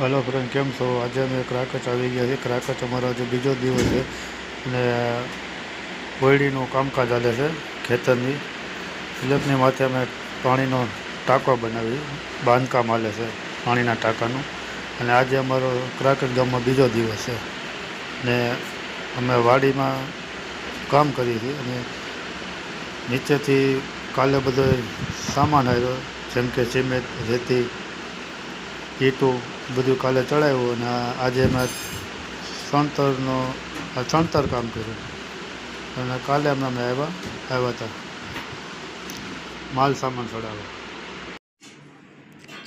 Hello friend, કેમ છો? આજે અમે ક્રાકચ આવી ગયા છે ક્રાકચ અમારો આજે બીજો દિવસ છે અને કોયડીનું કામકાજ ચાલે છે ખેતરની. સ્લેબની માથે અમે પાણીનો ટાંકો બનાવી, બાંધકામ હાલે છે પાણીના ટાંકાનું. અને આજે અમારો ક્રાકચ ગામમાં બીજો દિવસ છે. ને અમે વાડીમાં કામ કરીએ છીએ અને નીચેથી કાલે બધો સામાન આવ્યો, જેમ કે સિમેન્ટ, રેતી ઈંટું બધું કાલે ચડાવ્યું અને આજે અમે ચણતરનો ચણતર કામ કર્યું. અને કાલે અમે અમે આવ્યા આવ્યા હતા. માલ સામાન ચડાવવા.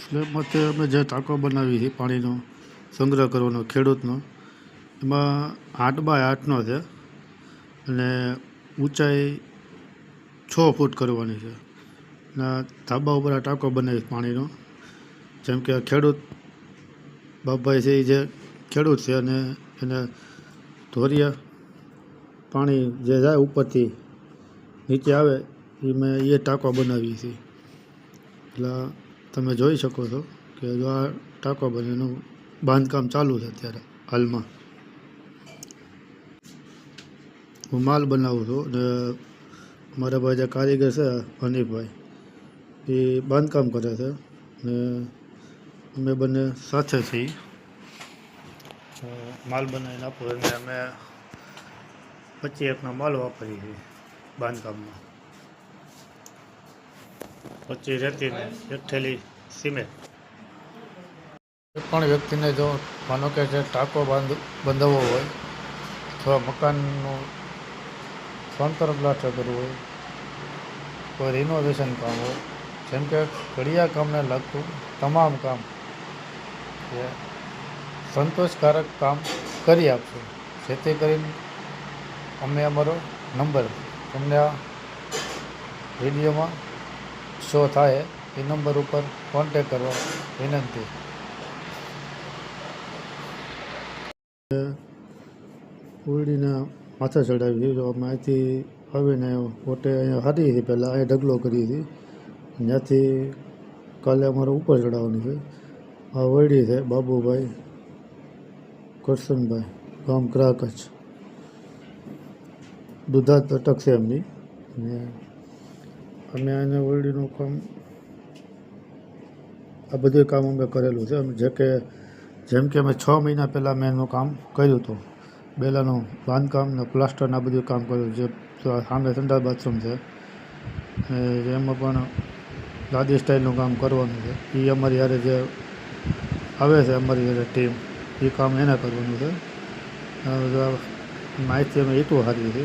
સ્લેબમાંથી અમે જે ટાંકો બનાવી છે, પાણીનો સંગ્રહ કરવાનો, ખેડૂતનો, એમાં આઠ બાય આઠનો છે. અને ઊંચાઈ છ ફૂટ કરવાની છે. અને ધાબા ઉપર આ ટાંકો બનાવી પાણીનો. જેમ કે ખેડૂત બાપભાઈ છે એ જે ખેડૂત છે અને એને ધોરિયા પાણી જે જાય ઉપરથી નીચે આવે એ મેં એ ટાંકો બનાવીએ છીએ. એટલે તમે જોઈ શકો છો કે જો આ ટાંકો બને, એનું બાંધકામ ચાલુ છે અત્યારે હાલમાં. હું માલ બનાવું છું અને મારા ભાઈ જે કારીગર છે, હનીફભાઈ એ બાંધકામ કરે છે ને અમે બંને સાથે થઈ માલ બનાવીને આપો અને અમે પચીસ એકના માલ વાપરીએ છીએ બાંધકામમાં. પચીસ રેતીને એક થેલી સિમેન્ટ. પણ વ્યક્તિને જો માનો કે જે ટાંકો બાંધ બંધાવવો હોય અથવા મકાનનું સણતર પ્લાસ્ટર કરવું હોય, કોઈ રિનોવેશન કામ હોય, જેમ કે ઘડિયા કામને લાગતું તમામ કામ એ સંતોષકારક કામ કરી આપશું. જેથી કરીને અમે અમારો નંબર તમને આ વિડીયોમાં શો થાય. એ નંબર ઉપર કોન્ટેક કરવા વિનંતી. ઉડીને માથા ચડાવી અહીંથી આવીને પોતે અહીંયા હારી હતી. પહેલાં અહીંયા ઢગલો કરી હતી. ત્યાંથી કાલે અમારે ઉપર ચડાવવાની છે. આ વડી છે બાબુભાઈ, કરશનભાઈ, ગામ ક્રાકચ દુધા તટક છે એમની. ને અમે આને વરડીનું કામ, આ બધું કામ અમે કરેલું છે. જે કે, જેમ કે અમે છ મહિના પહેલાં મેં એનું કામ કર્યું હતું. બેલાનું બાંધકામ ને પ્લાસ્ટરના બધું કામ કર્યું. જે સામે સંડાસ બાથરૂમ છે. એમાં પણ દાદી સ્ટાઇલનું કામ કરવાનું છે. એ અમારી યારે જે આવે છે અમારી જોડે ટીમ એ કામ એને કરવાનું છે. માહિતી અમે ઈટું હારી છે.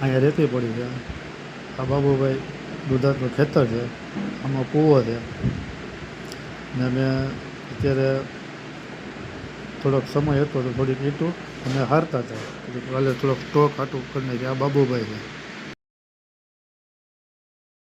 અહીંયા રેતી પડી છે. આ બાબુભાઈ દુધાતનું ખેતર છે. આમાં કૂવો છે. ને અમે અત્યારે થોડોક સમય હતો તો થોડીક ઈટું અમે હારતા હતા. કાલે થોડોક સ્ટોક હાટું કરીને કે આ બાબુભાઈ છે.